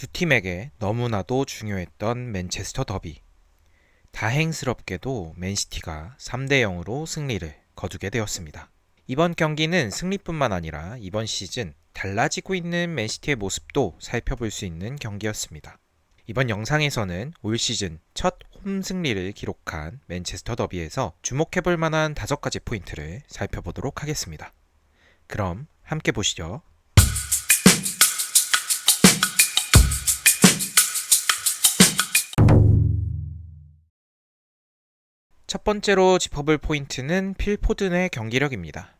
두 팀에게 너무나도 중요했던 맨체스터 더비. 다행스럽게도 맨시티가 3대 0으로 승리를 거두게 되었습니다. 이번 경기는 승리뿐만 아니라 이번 시즌 달라지고 있는 맨시티의 모습도 살펴볼 수 있는 경기였습니다. 이번 영상에서는 올 시즌 첫 홈 승리를 기록한 맨체스터 더비에서 주목해볼 만한 다섯 가지 포인트를 살펴보도록 하겠습니다. 그럼 함께 보시죠. 첫 번째로 짚어볼 포인트는 필포든의 경기력입니다.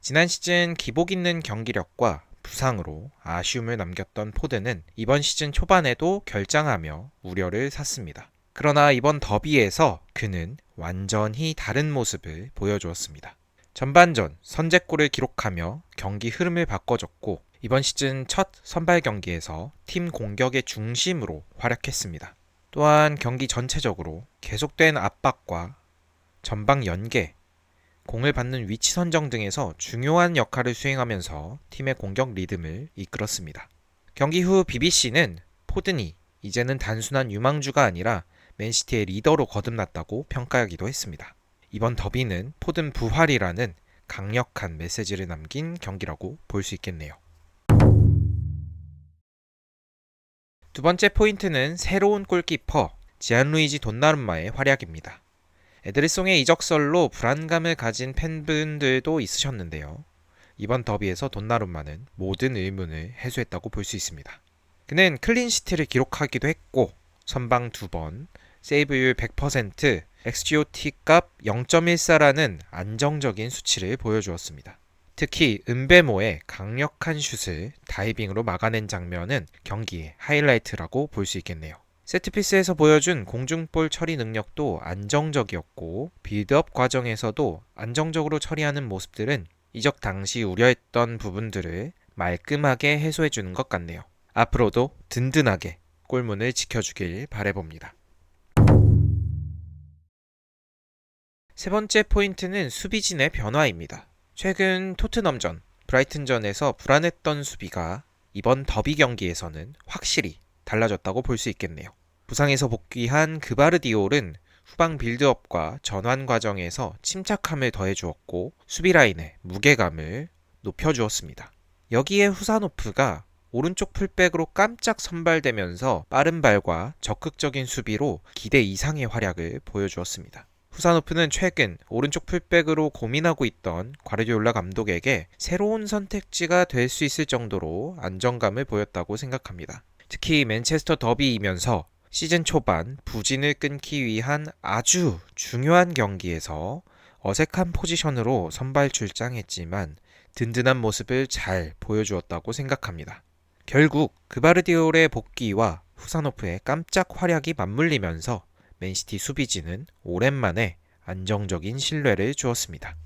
지난 시즌 기복 있는 경기력과 부상으로 아쉬움을 남겼던 포드는 이번 시즌 초반에도 결장하며 우려를 샀습니다. 그러나 이번 더비에서 그는 완전히 다른 모습을 보여주었습니다. 전반전 선제골을 기록하며 경기 흐름을 바꿔줬고 이번 시즌 첫 선발 경기에서 팀 공격의 중심으로 활약했습니다. 또한 경기 전체적으로 계속된 압박과 전방 연계, 공을 받는 위치 선정 등에서 중요한 역할을 수행하면서 팀의 공격 리듬을 이끌었습니다. 경기 후 BBC는 포든이 이제는 단순한 유망주가 아니라 맨시티의 리더로 거듭났다고 평가하기도 했습니다. 이번 더비는 포든 부활이라는 강력한 메시지를 남긴 경기라고 볼 수 있겠네요. 두 번째 포인트는 새로운 골키퍼 지안루이지 돈나룸마의 활약입니다. 에드리송의 이적설로 불안감을 가진 팬분들도 있으셨는데요. 이번 더비에서 돈나룸마는 모든 의문을 해소했다고 볼 수 있습니다. 그는 클린시트를 기록하기도 했고 선방 2번, 세이브율 100%, XGOT 값 0.14라는 안정적인 수치를 보여주었습니다. 특히 은베모의 강력한 슛을 다이빙으로 막아낸 장면은 경기의 하이라이트라고 볼 수 있겠네요. 세트피스에서 보여준 공중볼 처리 능력도 안정적이었고 빌드업 과정에서도 안정적으로 처리하는 모습들은 이적 당시 우려했던 부분들을 말끔하게 해소해 주는 것 같네요. 앞으로도 든든하게 골문을 지켜주길 바래봅니다. 세 번째 포인트는 수비진의 변화입니다. 최근 토트넘전, 브라이튼전에서 불안했던 수비가 이번 더비 경기에서는 확실히 달라졌다고 볼 수 있겠네요. 부상에서 복귀한 그바르디올은 후방 빌드업과 전환 과정에서 침착함을 더해주었고 수비 라인의 무게감을 높여주었습니다. 여기에 후사노프가 오른쪽 풀백으로 깜짝 선발되면서 빠른 발과 적극적인 수비로 기대 이상의 활약을 보여주었습니다. 후사노프는 최근 오른쪽 풀백으로 고민하고 있던 과르디올라 감독에게 새로운 선택지가 될 수 있을 정도로 안정감을 보였다고 생각합니다. 특히 맨체스터 더비이면서 시즌 초반 부진을 끊기 위한 아주 중요한 경기에서 어색한 포지션으로 선발 출장했지만 든든한 모습을 잘 보여주었다고 생각합니다. 결국 그바르디올의 복귀와 후사노프의 깜짝 활약이 맞물리면서 맨시티 수비진은 오랜만에 안정적인 신뢰를 주었습니다.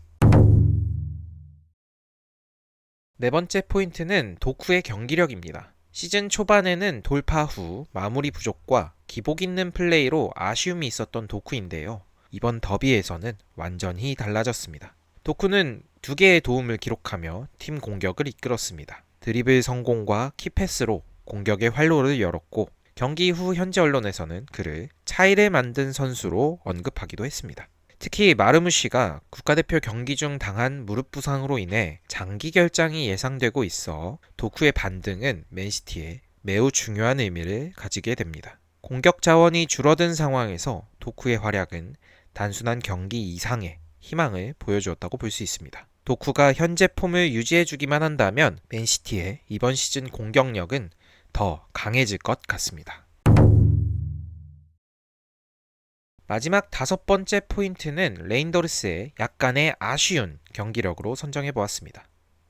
네 번째 포인트는 도쿠의 경기력입니다. 시즌 초반에는 돌파 후 마무리 부족과 기복 있는 플레이로 아쉬움이 있었던 도쿠인데요. 이번 더비에서는 완전히 달라졌습니다. 도쿠는 두 개의 도움을 기록하며 팀 공격을 이끌었습니다. 드리블 성공과 키패스로 공격의 활로를 열었고 경기 후 현지 언론에서는 그를 차이를 만든 선수로 언급하기도 했습니다. 특히 마르무 씨가 국가대표 경기 중 당한 무릎 부상으로 인해 장기 결장이 예상되고 있어 도쿠의 반등은 맨시티에 매우 중요한 의미를 가지게 됩니다. 공격 자원이 줄어든 상황에서 도쿠의 활약은 단순한 경기 이상의 희망을 보여주었다고 볼 수 있습니다. 도쿠가 현재 폼을 유지해주기만 한다면 맨시티의 이번 시즌 공격력은 더 강해질 것 같습니다. 마지막 다섯 번째 포인트는 레인더르스의 약간의 아쉬운 경기력으로 선정해 보았습니다.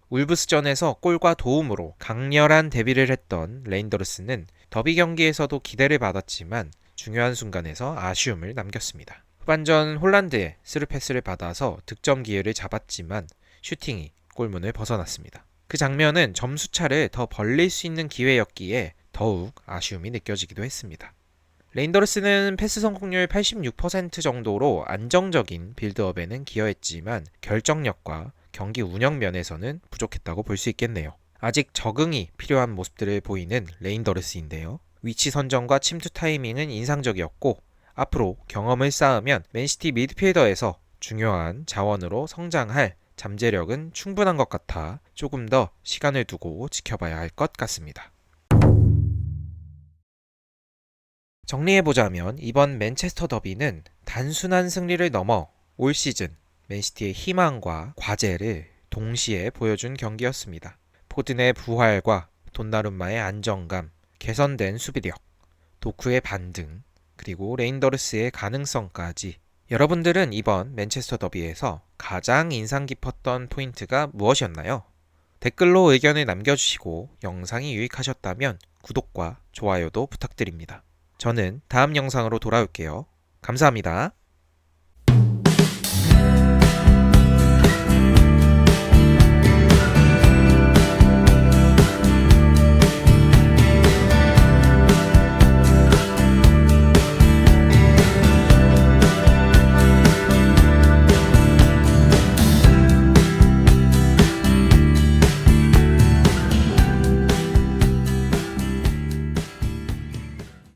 울브스전에서 골과 도움으로 강렬한 데뷔를 했던 레인더르스는 더비 경기에서도 기대를 받았지만 중요한 순간에서 아쉬움을 남겼습니다. 후반전 홀란드의 스루 패스를 받아서 득점 기회를 잡았지만 슈팅이 골문을 벗어났습니다. 그 장면은 점수차를 더 벌릴 수 있는 기회였기에 더욱 아쉬움이 느껴지기도 했습니다. 레인더스는 패스 성공률 86% 정도로 안정적인 빌드업에는 기여했지만 결정력과 경기 운영 면에서는 부족했다고 볼 수 있겠네요. 아직 적응이 필요한 모습들을 보이는 레인더르스인데요. 위치 선정과 침투 타이밍은 인상적이었고 앞으로 경험을 쌓으면 맨시티 미드필더에서 중요한 자원으로 성장할 잠재력은 충분한 것 같아 조금 더 시간을 두고 지켜봐야 할 것 같습니다. 정리해보자면 이번 맨체스터 더비는 단순한 승리를 넘어 올 시즌 맨시티의 희망과 과제를 동시에 보여준 경기였습니다. 포든의 부활과 돈나룸마의 안정감, 개선된 수비력, 도쿠의 반등, 그리고 레인더르스의 가능성까지 여러분들은 이번 맨체스터 더비에서 가장 인상 깊었던 포인트가 무엇이었나요? 댓글로 의견을 남겨주시고 영상이 유익하셨다면 구독과 좋아요도 부탁드립니다. 저는 다음 영상으로 돌아올게요. 감사합니다.